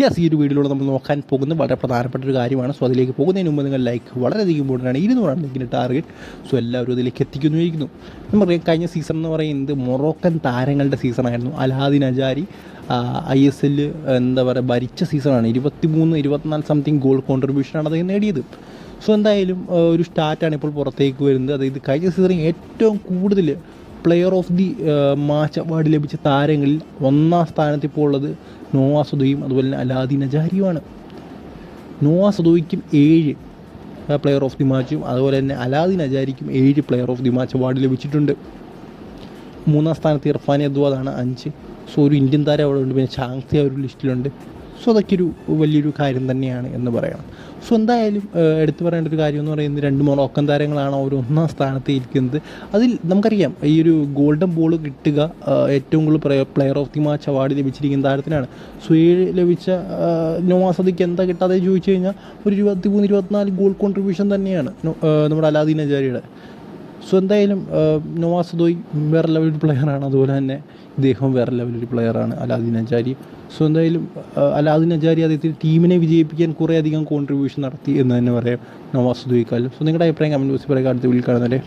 Yes ഈ ഒരു വീഡിയോയിലൂടെ നമ്മൾ നോക്കാൻ പോകുന്ന വളരെ പ്രധാനപ്പെട്ട ഒരു കാര്യമാണ്. സോ അതിലേക്ക് പോകുന്നതിന് മുമ്പ് നിങ്ങൾ ലൈക്ക് വളരെയധികം ഇമ്പോർട്ടന്റ് ഇരുന്നൂറാണ് ലിങ്കിന്റെ ടാർഗറ്റ് സോ എല്ലാവരും അതിലേക്ക് നമ്മൾ നമുക്കറിയാം കഴിഞ്ഞ സീസൺ എന്ന് പറയുന്നത് മൊറോക്കൻ താരങ്ങളുടെ സീസണായിരുന്നു Aladdin Ajari I S L എന്താ പറയുക ഭരിച്ച സീസണാണ് ഇരുപത്തി മൂന്ന് ഇരുപത്തിനാല് സംതിങ് ഗോൾ കോൺട്രിബ്യൂഷനാണ് അദ്ദേഹം നേടിയത്. സോ എന്തായാലും ഒരു സ്റ്റാറ്റാണ് ഇപ്പോൾ പുറത്തേക്ക് വരുന്നത്. അതായത് കഴിഞ്ഞ സീസണിൽ ഏറ്റവും കൂടുതൽ player of the match award ലഭിച്ച താരങ്ങളിൽ ഒന്നാം സ്ഥാനത്ത് ഇപ്പോൾ ഉള്ളത് നോവാ സദോയും അതുപോലെ തന്നെ അലാദീൻ അജാരിയുമാണ് നോവാ സദോയ്ക്കും ഏഴ് പ്ലെയർ ഓഫ് ദി മാച്ചും അതുപോലെ തന്നെ അലാദീൻ അജാരിക്കും ഏഴ് player of the match award ലഭിച്ചിട്ടുണ്ട്. മൂന്നാം സ്ഥാനത്ത് ഇർഫാൻ അദ്വാദാണ് അഞ്ച്. സോ ഒരു ഇന്ത്യൻ താരം അവിടെ ഉണ്ട് പിന്നെ ചാങ്സി ആ ഒരു ലിസ്റ്റിലുണ്ട്. സോ അതൊക്കെ ഒരു വലിയൊരു കാര്യം തന്നെയാണ് എന്ന് പറയണം. സോ എന്തായാലും എടുത്തു പറയേണ്ട ഒരു കാര്യം എന്ന് പറയുന്നത് രണ്ട് മൊറോക്കൻ താരങ്ങളാണ് അവർ ഒന്നാം സ്ഥാനത്ത് ഇരിക്കുന്നത്. അതിൽ നമുക്കറിയാം ഈ ഒരു ഗോൾഡൻ ബോൾ കിട്ടുക ഏറ്റവും കൂടുതൽ player of the match award ലഭിച്ചിരിക്കുന്ന താരത്തിനാണ്. സോ ഏഴ് ലഭിച്ച നോവാസദിക്ക് എന്താ കിട്ടാതെ ചോദിച്ചു കഴിഞ്ഞാൽ ഒരു ഇരുപത്തി മൂന്ന് ഇരുപത്തിനാല് ഗോൾ കോൺട്രിബ്യൂഷൻ തന്നെയാണ് നമ്മുടെ അലാദീൻ അജാരിയുടെ സോ എന്തായാലും നവാസ് ദോയ് വേറെ ലെവലിൽ ഒരു പ്ലെയറാണ് അതുപോലെ തന്നെ ഇദ്ദേഹം വേറെ ഒരു പ്ലെയറാണ് അലാദിൻ അജാരി. സോ എന്തായാലും അലാദിൻ അലാദീൻ അജാരി അദ്ദേഹത്തിന് ടീമിനെ വിജയിപ്പിക്കാൻ കുറേയധികം കോൺട്രിബ്യൂഷൻ നടത്തി എന്ന് തന്നെ പറയാം നവാസ് ദോയ്ക്കാലും. സോ നിങ്ങളുടെ അഭിപ്രായം കമന്റ് ബോക്സിൽ പറയുക. അടുത്ത വീട്ടിൽ കാണുന്നവരെ.